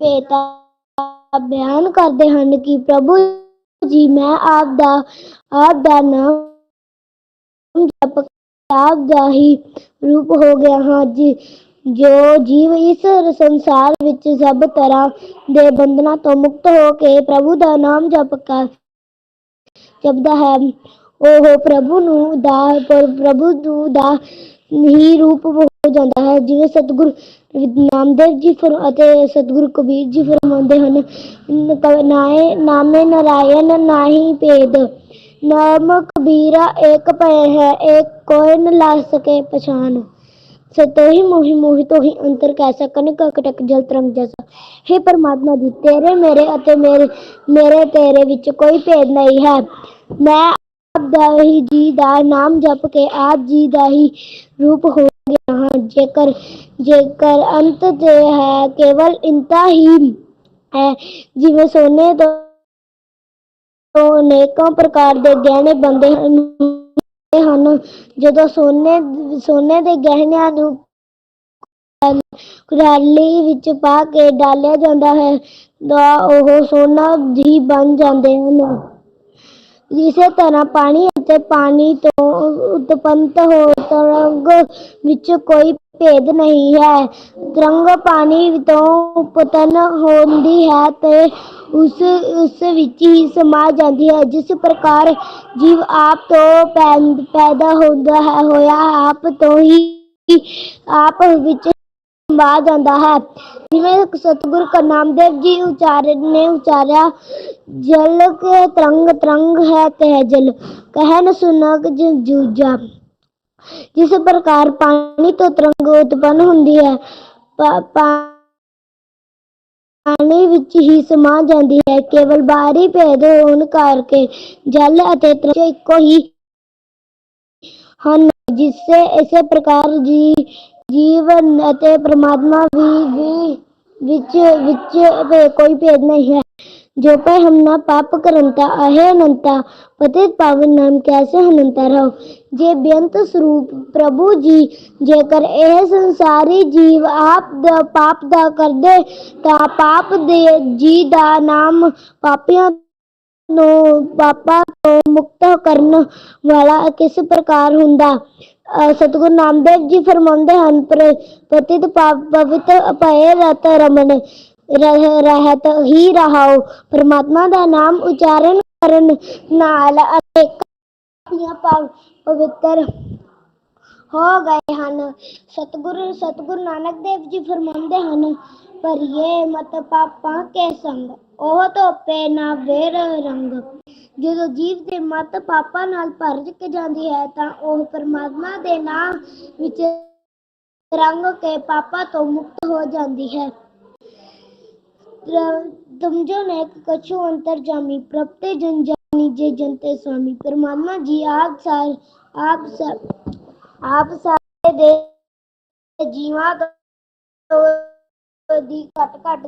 ਭੇਦ ਬਿਆਨ ਕਰਦੇ ਹਨ ਕਿ ਪ੍ਰਭੂ ਜੀ, ਮੈਂ ਆਪ ਦਾ ਆਪ ਦਾ ਨਾਮ ਜਪ ਆਪ ਦਾ ਹੀ ਰੂਪ ਹੋ ਗਿਆ ਹਾਂ, ਜੀ, ਜੋ ਜੀਵ ਇਸ ਸੰਸਾਰ ਵਿੱਚ ਸਭ ਤਰ੍ਹਾਂ ਦੇ ਬੰਧਨਾਂ ਤੋਂ ਮੁਕਤ ਹੋ ਕੇ ਪ੍ਰਭੂ ਦਾ ਨਾਮ ਜਪ ਕਰ ਜਪਦਾ ਹੈ, ਉਹ ਪ੍ਰਭੂ ਨੂੰ ਦਾ, ਪ੍ਰਭੂ ਨੂੰ ਦਾ ਹੀ ਰੂਪ ਹੋ ਜਾਂਦਾ ਹੈ ਜਿਵੇਂ ਸਤਿਗੁਰ ਨਾਮਦੇਵ ਜੀ ਫਰ ਅਤੇ ਸਤਿਗੁਰੂ ਕਬੀਰ ਜੀ ਫਰਮਾਉਂਦੇ ਹਨ ਨ- ਕ- ਨਾਏ ਨਾਮੇ ਨਰਾਇਣ ਨਾਹੀ ਭੇਦ ਨਾਮ ਕਬੀਰਾ ਏਕ ਭੈ ਹੈ ਏਕ ਕੋਇ ਨ ਲਾ ਸਕੇ ਪਛਾਨ ਸਤੋ ਹੀ ਮੋਹੀ ਮੋਹੀ ਤੋਂ ਹੀ ਅੰਤਰ ਕੈਸਾ ਕਨਿਕ ਕਟਕ ਜਲ ਤਰੰਗ ਜੈਸਾ हे परमात्मा जी तेरे मेरे ਅਤੇ ਮੇਰੇ ਮੇਰੇ ਤੇਰੇ ਵਿੱਚ ਕੋਈ ਭੇਦ ਨਹੀਂ ਹੈ ਮੈਂ ਆਪ ਦਾ ਹੀ ਜੀ ਦਾ ਨਾਮ ਜਪ ਕੇ ਆਪ ਜੀ ਦਾ ਹੀ ਰੂਪ ਹੋ ਗਿਆ ਹਾਂ। ਜੇਕਰ ਜੇਕਰ ਅੰਤ ਤੇ ਹੈ ਕੇਵਲ ਇੰਤਾ ਹੀ ਹੈ, ਜਿਵੇਂ ਸੋਨੇ ਤੋਂ ਅਨੇਕਾਂ ਪ੍ਰਕਾਰ ਦੇ ਗਹਿਣੇ ਬੰਦੇ ਹਨ ਜਦੋਂ ਸੋਨੇ ਸੋਨੇ ਦੇ ਗਹਿਣਿਆਂ ਨੂੰ ਕੁਰਾਲੀ ਵਿੱਚ ਪਾ ਕੇ ਡਾਲਿਆ ਜਾਂਦਾ ਹੈ, ਤਾਂ ਉਹ ਸੋਨਾ ਹੀ ਬਣ ਜਾਂਦੇ ਹਨ। ਇਸੇ ਤਰ੍ਹਾਂ ਪਾਣੀ ਅਤੇ ਪਾਣੀ ਤੋਂ ਉਤਪੰਨ ਹੋ ਤਰੰਗ ਵਿੱਚ ਕੋਈ ਭੇਦ ਨਹੀਂ ਹੈ। ਤਰੰਗ ਪਾਣੀ ਤੋਂ ਉਤਪੰਨ ਹੁੰਦੀ ਹੈ ਤੇ ਉਸ ਉਸ ਵਿੱਚ ਹੀ ਸਮਾ ਜਾਂਦੀ ਹੈ। ਜਿਸ ਪ੍ਰਕਾਰ ਜੀਵ ਆਪ ਤੋਂ ਪੈ- ਪੈਦਾ ਹੁੰਦਾ ਹੈ, ਹੋਇਆ ਆਪ ਤੋਂ ਹੀ ਆਪ ਵਿੱਚ ਸਮਾ ਜਾਂਦਾ ਹੈ। ਜਿਵੇਂ ਸਤਿਗੁਰ ਨਾਮਦੇਵ ਜੀ ਉਚਾਰਨ ਨੇ ਉਚਾਰਿਆ ਜਲ ਕੇ ਤਰੰਗ ਤਰੰਗ ਹੈ ਤਹਿ ਜਲ ਕਹਿ ਸੁਨਕ ਜੂਜਾ। ਜਿਸ ਪ੍ਰਕਾਰ ਪਾਣੀ ਤੋਂ ਤਰੰਗ ਉਤਪੰਨ ਹੁੰਦੀ ਹੈ ਪਾਣੀ ਵਿੱਚ ਹੀ ਸਮਾ ਜਾਂਦੀ ਹੈ। ਕੇਵਲ ਬਾਹਰੀ ਭੇਦ ਹੋਣ ਕਰਕੇ ਜਲ ਅਤੇ ਤਰੰਗ ਇੱਕੋ ਹੀ ਹਨ, ਜਿਸੇ ਇਸੇ ਪ੍ਰਕਾਰ ਜੀ ਜੀਵਨ ਅਤੇ ਪਰਮਾਤਮਾ ਵੀ ਵਿੱਚ ਵਿੱਚ ਕੋਈ ਭੇਦ ਨਹੀਂ ਹੈ। ਜੋ ਪੈ ਹਮ ਨਾ ਪਾਪ ਕਰੰਤਾ, ਅਹੇ ਅਨੰਤਾ, ਪਤਿਤ ਪਾਵਨ ਨਾਮ ਕੈਸੇ ਹਨੰਤਾ ਰਹੋ? ਜੇ ਬੇਅੰਤ ਸਰੂਪ ਪ੍ਰਭੂ ਜੀ ਜੇਕਰ ਇਹ ਸੰਸਾਰੀ ਜੀਵ ਆਪ ਦਾ, ਪਾਪ ਦਾ ਕਰਦੇ, ਤਾਂ ਪਾਪ ਦੇ ਜੀ ਦਾ ਨਾਮ ਪਾਪੀਆਂ ਨੂੰ ਪਾਪਾਂ ਤੋਂ ਮੁਕਤ ਕਰਨ ਵਾਲਾ ਕਿਸ ਪ੍ਰਕਾਰ ਹੁੰਦਾ? ਸਤਿਗੁਰੂ ਨਾਮਦੇਵ ਜੀ ਫਰਮਾਉਂਦੇ ਹਨ ਪਤਿਤ ਪਾਪ ਪਵਿੱਤ ਭਏ ਰਤ ਰਮਨ ਰਹਿਤ ਹੀ ਰਹਾਓ। ਪਰਮਾਤਮਾ ਦਾ ਨਾਮ ਉਚਾਰਨ ਕਰਨ ਨਾਲ ਅਨੇਕਾਂ ਪਵਿੱਤਰ ਹੋ ਗਏ ਹਨ। ਸਤਿਗੁਰੂ ਸਤਿਗੁਰੂ ਨਾਨਕ ਦੇਵ ਜੀ ਫਰਮਾਉਂਦੇ ਹਨ ਪਰ ਇਹ ਮਤ ਪਾਪਾਂ ਕੇ ਸੰਗ, ਉਹ ਧੋਪੇ ਨਾ ਵੇਰ ਰੰਗ। ਜਦੋਂ ਜੀਵ ਦੇ ਮਤ ਪਾਪਾ ਨਾਲ ਭਰਜਕ ਜਾਂਦੀ ਹੈ ਤਾਂ ਉਹ ਪਰਮਾਤਮਾ ਦੇ ਨਾਮ ਵਿੱਚ ਰੰਗ ਕੇ ਪਾਪਾਂ ਤੋਂ ਮੁਕਤ ਹੋ ਜਾਂਦੀ ਹੈ। ਤੁਮਜੋ ਨੇ ਕਛੂ ਅੰਤਰਜਾਮੀ ਪ੍ਰਪਤੇ ਜਨਜਾਨੀ ਜੇ ਜਨਤੇ ਸੁਆਮੀ ਪਰਮਾਤਮਾ ਜੀ ਆਪ ਸਾਰ ਆਪ ਸਭ ਆਪ ਸਾਰੇ ਦੇ ਜੀਵਾਂ ਤੋਂ ਦੀ ਘਟ ਘਟ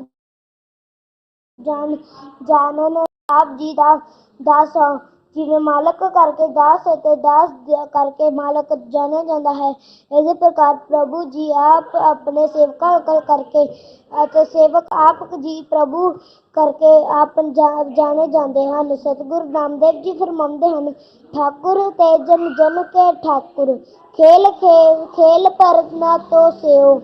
ਜਾਣ ਜਾਣਨ ਆਪ ਜੀ ਦਾ ਦਾਸ ਹੋ ਜਿਵੇਂ ਮਾਲਕ ਕਰਕੇ ਦਾਸ ਅਤੇ ਦਾਸ ਦ- ਕਰਕੇ ਮਾਲਕ ਜਾਣਿਆ ਜਾਂਦਾ ਹੈ। ਇਸੇ ਪ੍ਰਕਾਰ ਪ੍ਰਭੂ ਜੀ ਆਪ ਆਪਣੇ ਸੇਵਕਾਂ ਕਰ- ਕਰਕੇ ਅਤੇ ਸੇਵਕ ਆਪ ਜੀ ਪ੍ਰਭੂ ਕਰਕੇ ਆਪ ਜਾ- ਜਾਣੇ ਜਾਂਦੇ ਹਨ। ਸਤਿਗੁਰੂ ਨਾਮਦੇਵ ਜੀ ਫਰਮਾਉਂਦੇ ਹਨ, ਠਾਕੁਰ ਤੇ ਜਨ ਜਨ ਕੇ ਠਾਕੁਰ, ਖੇਲ ਖੇ, ਖੇਲ ਪਰ ਨਾ ਤੋ ਸਿਓ।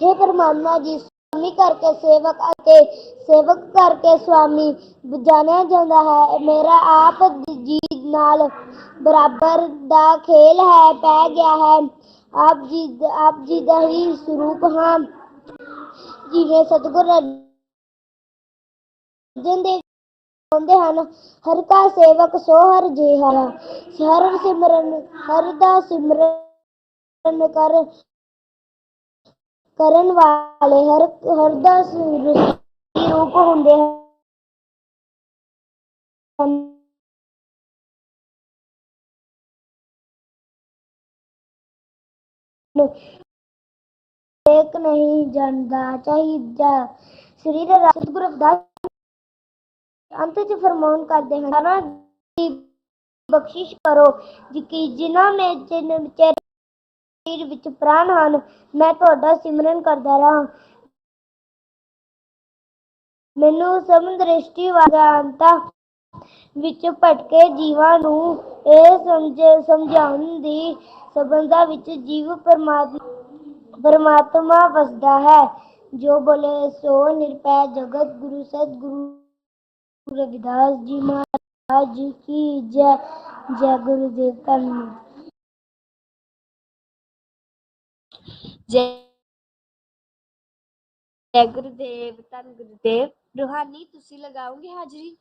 हे ਪਰਮਾਤਮਾ ਜੀ ਸਵਾਮੀ ਕਰਕੇ ਸੇਵਕ ਅਤੇ ਸੇਵਕ ਕਰਕੇ ਸਵਾਮੀ ਜਾਣਿਆ ਜਾਂਦਾ ਹੈ। ਮੇਰਾ ਆਪ ਜੀ ਨਾਲ ਬਰਾਬਰ ਦਾ ਖੇਲ ਹੈ, ਪੈ ਗਿਆ ਹੈ। ਆਪ ਜੀ ਆਪ ਜੀ ਦਾ ਹੀ ਸਰੂਪ ਹਾਂ। ਜਿਵੇਂ ਸਤਿਗੁਰ ਅਰਜਨ ਦੇਵ ਕਹਿੰਦੇ ਹਨ, ਹਰ ਕਾ ਸੇਵਕ ਸੋ ਹਰ ਜਿਹਾ। ਹਰ ਸਿਮਰਨ, ਹਰ ਦਾ ਸਿਮਰਨ ਕਰ ਕਰਨ ਵਾਲੇ ਹਰ ਹਰ ਦਾ ਰੂਪ ਹੁੰਦੇ ਹਨ। ਇੱਕ ਨਹੀਂ ਜਾਣਦਾ ਚਾਹੀਦਾ। ਸਰੀਰ ਸਤਿਗੁਰੂ ਰਵਿਦਾਸ ਅੰਤ ਚ ਫਰਮਾਨ ਕਰਦੇ ਹਨ, ਸਾਰਿਆਂ ਦੀ ਬਖਸ਼ਿਸ਼ ਕਰੋ ਕਿ ਜਿਨ੍ਹਾਂ ਨੇ ਜਿਨ ਸਰੀਰ ਵਿੱਚ ਪ੍ਰਾਣ ਹਨ। ਮੈਂ ਤੁਹਾਡਾ ਸਿਮਰਨ ਕਰਦਾ ਰਹਾਂ। ਮੈਨੂੰ ਸਮਦ੍ਰਿਸ਼ਟੀ ਵਾਗਾਂਤਾ ਵਿੱਚ ਭਟਕੇ ਜੀਵਾਂ ਨੂੰ ਇਹ ਸਮਝ, ਸਮਝਾਉਣ ਦੀ ਸਬੰਧਾ ਵਿੱਚ ਜੀਵ ਪਰਮਾਤਮਾ ਪਰਮਾਤਮਾ ਵਸਦਾ ਹੈ। ਜੋ ਬੋਲੇ, ਸੋ ਨਿਰਪੈ ਜਗਤ ਗੁਰੂ ਸਤਿਗੁਰੂ ਰਵਿਦਾਸ ਜੀ ਮਹਾਰਾਜ ਜੀ ਕੀ ਜੈ ਜੈ ਗੁਰੂਦੇਵ ਧੰਨਵਾਦ। ਜੈ ਜੈ ਗੁਰੂਦੇਵ ਧੰਨ ਗੁਰੂਦੇਵ ਰੂਹਾਨੀ ਤੁਸੀਂ ਲਗਾਓਗੇ ਹਾਜ਼ਰੀ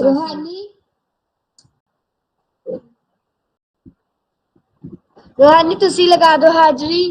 ਰੂਹਾਨੀ ਰੂਹਾਨੀ ਤੁਸੀਂ ਲਗਾ ਦਿਓ ਹਾਜ਼ਰੀ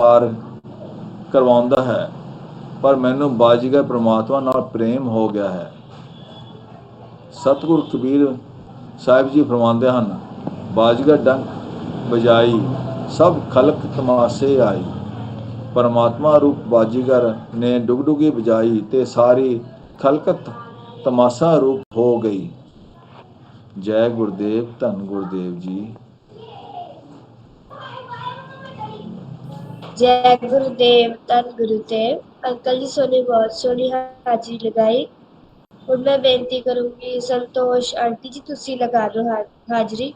ਪਾਰ ਕਰਵਾਉਂਦਾ ਹੈ, ਪਰ ਮੈਨੂੰ ਬਾਜੀਗਰ ਪ੍ਰਮਾਤਮਾ ਨਾਲ ਪ੍ਰੇਮ ਹੋ ਗਿਆ ਹੈ। ਸਤਿਗੁਰ ਕਬੀਰ ਸਾਹਿਬ ਜੀ ਫਰਮਾਉਂਦੇ ਹਨ, ਬਾਜੀਗਰ ਡੰਗ ਵਜਾਈ, ਸਭ ਖਲਕ ਤਮਾਸੇ ਆਈ। ਪਰਮਾਤਮਾ ਰੂਪ ਬਾਜੀਗਰ ਨੇ ਡੁਗਡੁਗੀ ਵਜਾਈ ਤੇ ਸਾਰੀ ਖਲਕਤ ਤਮਾਸ਼ਾ ਰੂਪ ਹੋ ਗਈ। ਜੈ ਗੁਰਦੇਵ, ਧੰਨ ਗੁਰਦੇਵ ਜੀ। जय गुरुदेव धन गुरुदेव अंकल जी सोने बहुत सोनी हाजिरी लगाई ਹੁਣ ਮੈਂ ਬੇਨਤੀ ਕਰੂੰਗੀ ਸੰਤੋਸ਼ ਆਂਟੀ ਜੀ ਤੁਸੀਂ ਲਗਾ ਦਿਓ ਹਾ- ਹਾਜ਼ਰੀ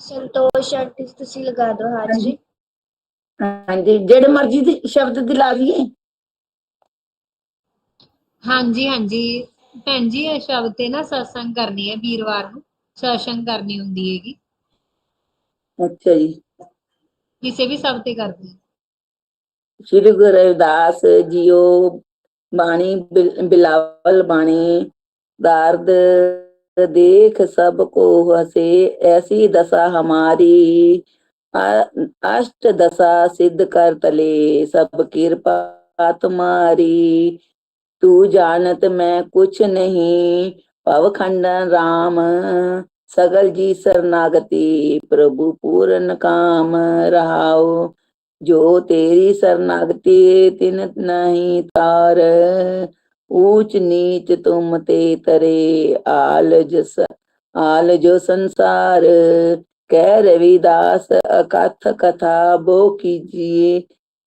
ਸੰਤੋਸ਼ ਆਂਟੀ ਜੀ ਤੁਸੀਂ ਲਗਾ ਦਿਓ ਹਾਜ਼ਰੀ ਹਾਂਜੀ ਜਿਹੜੇ ਮਰਜ਼ੀ ਦੇ ਸ਼ਬਦ ਦਿਲਾ ਦਈਏ ਹਾਂਜੀ ਹਾਂਜੀ ਭੈਣ ਜੀ ਇਹ ਸ਼ਬਦ ਤੇ ਨਾ satsang ਕਰਨੀ ਹੈ ਵੀਰਵਾਰ ਨੂੰ satsang ਕਰਨੀ ਹੁੰਦੀ ਹੈਗੀ। ਅੱਛਾ ਜੀ। ਕਿਸੇ ਵੀ ਸ਼ਬਦ ਤੇ ਕਰਦੇ ਹਾਂ। ਸ੍ਰੀ ਗੁਰੂ ਰਵਿਦਾਸ ਜੀਓ ਬਾਣੀ ਬਿਲ- ਬਿਲਾਵਲ ਬਾਣੀ ਦਰਦ ਦੇਖ ਸਭ ਕੋ ਹਸੇ ਐਸੀ ਦਸ਼ਾ ਹਮਾਰੀ ਅ- ਅਸ਼ਟ ਦਸ਼ਾ ਸਿੱਧ ਕਰ ਤਲੇ ਸਭ ਕਿਰਪਾ ਤੁਮਾਰੀ। ਤੂੰ ਜਾਣਤ ਮੈਂ ਕੁਛ ਨਹੀਂ, ਭਵ ਖੰਡਨ ਰਾਮ, ਸਗਲ ਜੀ ਸਰਨਾਗਤੀ, ਪ੍ਰਭੂ ਪੂਰਨ ਕਾਮ ਰਹਾਉ। ਜੋ ਤੇਰੀ ਸਰਨਾਗਤੀ ਤਿਨ ਨਹੀਂ ਤਾਰ, ਊਚ ਨੀਚ ਤੁਮ ਤੇ ਤਰੇ ਆਲ ਜਸ ਆਲ ਜੋ ਸੰਸਾਰ। ਕਹਿ ਰਵਿਦਾਸ ਅਕਥ ਕਥਾ ਬੋ ਕੀਜੀਏ,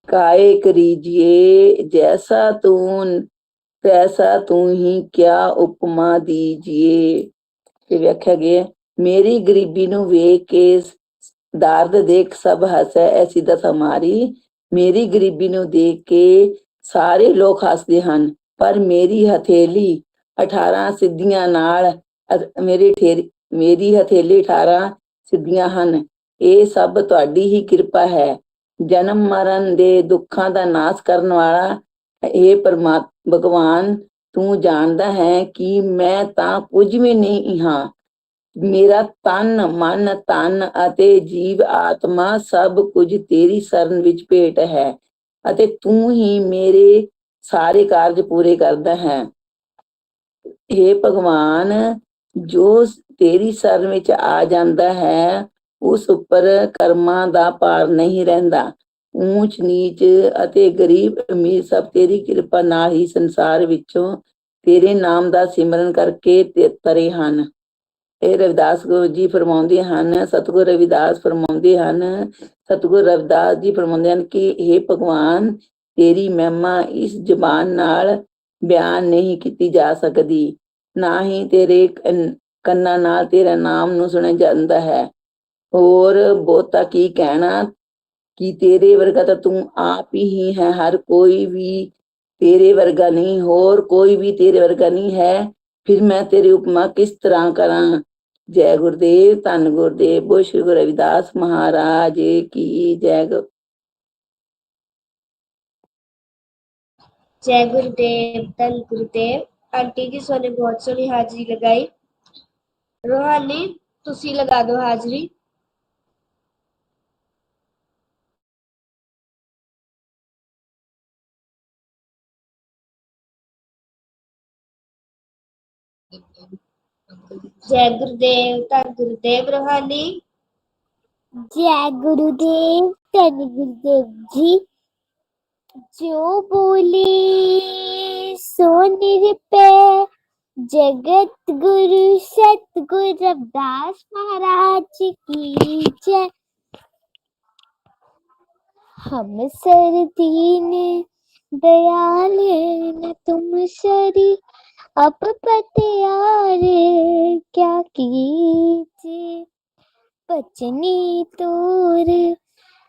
ਕਾਏ ਕਰੀਜੀਏ, ਜੈਸਾ ਤੂੰ ਪੈਸਾ ਤੂੰ ਹੀ ਕਿਆ ਉਪਮਾ ਦੀਜੀਏ? ਤੇ ਵਿਆਖਿਆ ਗਿਆ ਮੇਰੀ ਗਰੀਬੀ ਨੂੰ ਵੇਖ ਕੇ ਦਰਦ ਦੇਖ ਸਭ ਹੱਸੈ ਐਸੀ ਦਸ ਹਮਾਰੀ ਮੇਰੀ ਗਰੀਬੀ ਨੂੰ ਦੇਖ ਕੇ ਸਾਰੇ ਲੋਕ ਹੱਸਦੇ ਹਨ, ਪਰ ਮੇਰੀ ਹਥੇਲੀ 18 ਸਿੱਧੀਆਂ ਨਾਲ ਅ- ਮੇਰੀ ਠੇਰੀ, ਮੇਰੀ ਹਥੇਲੀ 18 ਸਿੱਧੀਆਂ ਹਨ। ਇਹ ਸਭ ਤੁਹਾਡੀ ਹੀ ਕਿਰਪਾ ਹੈ। ਜਨਮ ਮਰਨ ਦੇ ਦੁੱਖਾਂ ਦਾ ਨਾਸ਼ ਕਰਨ ਵਾਲਾ ਇਹ ਪਰਮਾਤਮਾ ਭਗਵਾਨ ਤੂੰ ਜਾਣਦਾ ਹੈ ਕਿ ਮੈਂ ਤਾਂ ਕੁਝ ਵੀ ਨਹੀਂ ਹਾਂ। ਮੇਰਾ ਤਨ, ਮਨ ਤਨ ਅਤੇ ਜੀਵ ਆਤਮਾ ਸਭ ਕੁਝ ਤੇਰੀ ਸ਼ਰਨ ਵਿੱਚ ਭੇਟ ਹੈ ਅਤੇ ਤੂੰ ਹੀ ਮੇਰੇ ਸਾਰੇ ਕਾਰਜ ਪੂਰੇ ਕਰਦਾ ਹੈ। हे ਭਗਵਾਨ, ਜੋ ਤੇਰੀ ਸ਼ਰਨ ਵਿੱਚ ਆ ਜਾਂਦਾ ਹੈ, ਉਸ ਉੱਪਰ ਕਰਮਾਂ ਦਾ ਭਾਰ ਨਹੀਂ ਰਹਿੰਦਾ। ਊਚ, ਨੀਚ ਅਤੇ ਗਰੀਬ ਅਮੀਰ ਸਭ ਤੇਰੀ ਕਿਰਪਾ ਨਾਲ ਹੀ ਸੰਸਾਰ ਵਿੱਚੋਂ ਤੇਰੇ ਨਾਮ ਦਾ ਸਿਮਰਨ ਕਰਕੇ ਤਰੇ ਹਨ। ਇਹ ਰਵਿਦਾਸ ਗੁਰੂ ਜੀ ਫਰਮਾਉਂਦੇ ਹਨ, ਸਤਿਗੁਰ ਰਵਿਦਾਸ ਫਰਮਾਉਂਦੇ ਹਨ, ਸਤਿਗੁਰ ਰਵਿਦਾਸ ਜੀ ਫਰਮਾਉਂਦੇ ਹਨ ਕਿ हे ਭਗਵਾਨ, ਤੇਰੀ ਮਹਿਮਾ ਇਸ ਜ਼ਬਾਨ ਨਾਲ ਬਿਆਨ ਨਹੀਂ ਕੀਤੀ ਜਾ ਸਕਦੀ, ਨਾ ਹੀ ਤੇਰੇ ਕੰਨਾਂ ਨਾਲ ਤੇਰਾ ਨਾਮ ਨੂੰ ਸੁਣਿਆ ਜਾਂਦਾ ਹੈ। ਹੋਰ ਬਹੁਤਾ ਕੀ ਕਹਿਣਾ? कि तेरे वर्गा तो तुम आप ही है, हर कोई भी तेरे वर्गा नहीं और कोई भी तेरे वर्गा नहीं है। फिर मैं तेरी उपमा किस तरह करा? जय गुरुदेव, धन गुरुदेव बो श्री गुरु रविदास महाराज की जय गुरु जय गुरुदेव, धन गुरुदेव। आंटी जी, सोने बहुत सोनी हाजिरी लगाई। रोहानी, तुसी लगा दो हाजिरी। जय गुरुदेव धन गुरुदेव रूहानी। जय गुरुदेव धन गुरुदेव जी। जो बोले, सो निरपे। जगत गुरु, सतगुरु रविदास महाराज की जय। हम सर दीन, दयाल न तुम सरी। अब पतियार क्या कीजिए बचनी तोर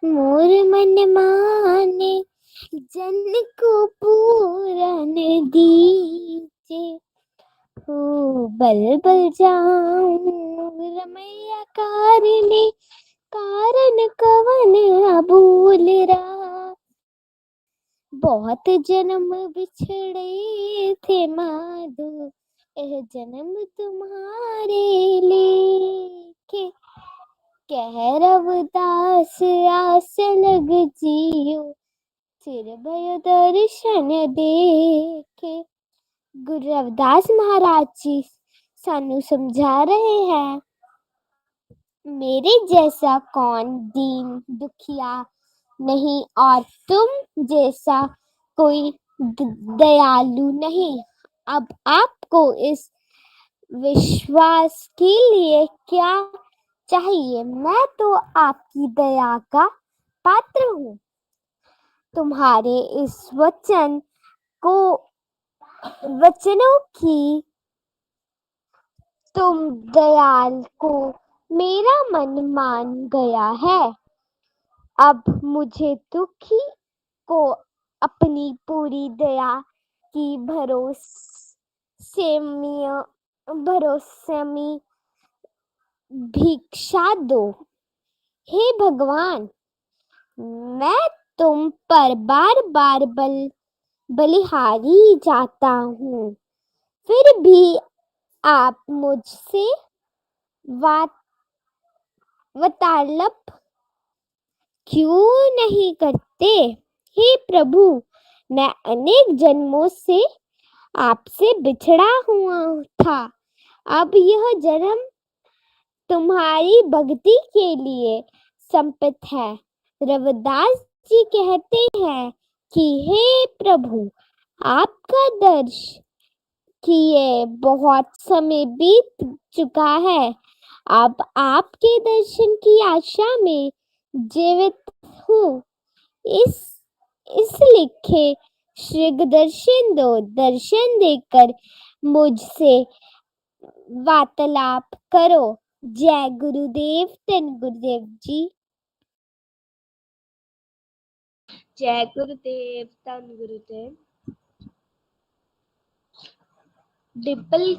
मोर मन माने जन को पूरन दीजे हो बल बल जाऊं रमैया कारने कारण कवन अबूल रा बहुत जन्म बिछड़े थे माधो, यह जन्म तुम्हारे लेके कह रवदास, आस लग जियो चिर भय दर्शन देखे। गुरु रविदास महाराज जी, सानू समझा रहे हैं, मेरे जैसा कौन दीन दुखिया नहीं और तुम जैसा कोई दयालु नहीं। अब आपको इस विश्वास के लिए क्या चाहिए? मैं तो आपकी दया का पात्र हूँ। तुम्हारे इस वचन को, वचनों की तुम दयाल को मेरा मन मान गया है। अब मुझे दुखी को अपनी पूरी दया की भरोसेमय भरोसेमी भिक्षा दो। हे भगवान, मैं तुम पर बार बार बल, बलिहारी जाता हूँ। फिर भी आप मुझसे वात वार्तालाप क्यों नहीं करते? हे प्रभु, मैं अनेक जन्मों से आपसे बिछड़ा हुआ था। अब यह जन्म तुम्हारी भक्ति के लिए संपित है। रविदास जी कहते हैं कि, हे प्रभु, आपका दर्श किए बहुत समय बीत चुका है। अब आपके दर्शन की आशा में जीवित हूँ इस इस लिखे श्री दर्शन दो दर्शन देकर मुझसे वार्तालाप करो जय गुरुदेव धन गुरुदेव जी ਜੈ ਗੁਰਦੇਵ ਧੰਨ ਗੁਰੂਦੇਵ ਡਿੰਪਲ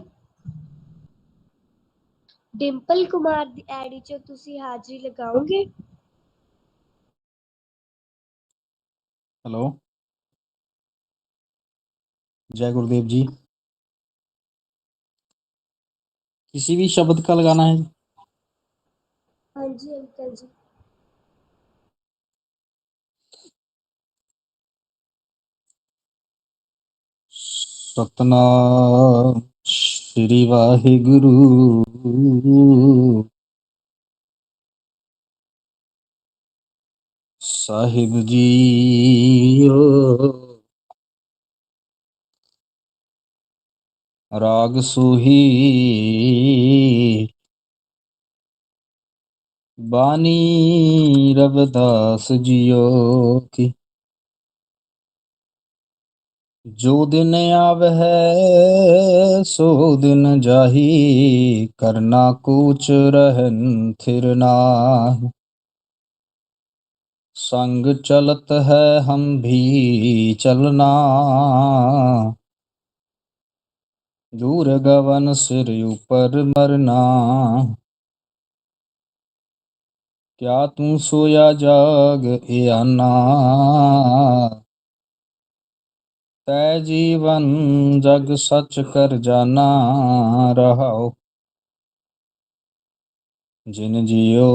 ਡਿੰਪਲ ਕੁਮਾਰ ਦੀ ਐਡੀ 'ਚ ਤੁਸੀਂ ਹਾਜ਼ਰੀ ਲਗਾਓਗੇ हेलो। जय गुरुदेव जी। किसी भी शब्द का लगाना है? हाँ जी अंकल जी। सतना श्री वाहे गुरु ਸਾਹਿਬ ਜੀਓ ਰਾਗ ਸੁਹੀ। ਬਾਣੀ ਰਵਦਾਸ ਜਿਓ ਕੀ। ਜੋ ਦਿਨ ਆਵਹਿ, ਸੋ ਦਿਨ ਜਾਹੀ। ਕਰਨਾ ਕੂਚ ਰਹਿਨ ਥਿਰਨਾ ਨਾਹੀ। संग चलत है हम भी चलना दूर गवन सिर ऊपर मरना क्या तू सोया जाग ए आना तै जीवन जग सच कर जाना रहाओ जिन जियो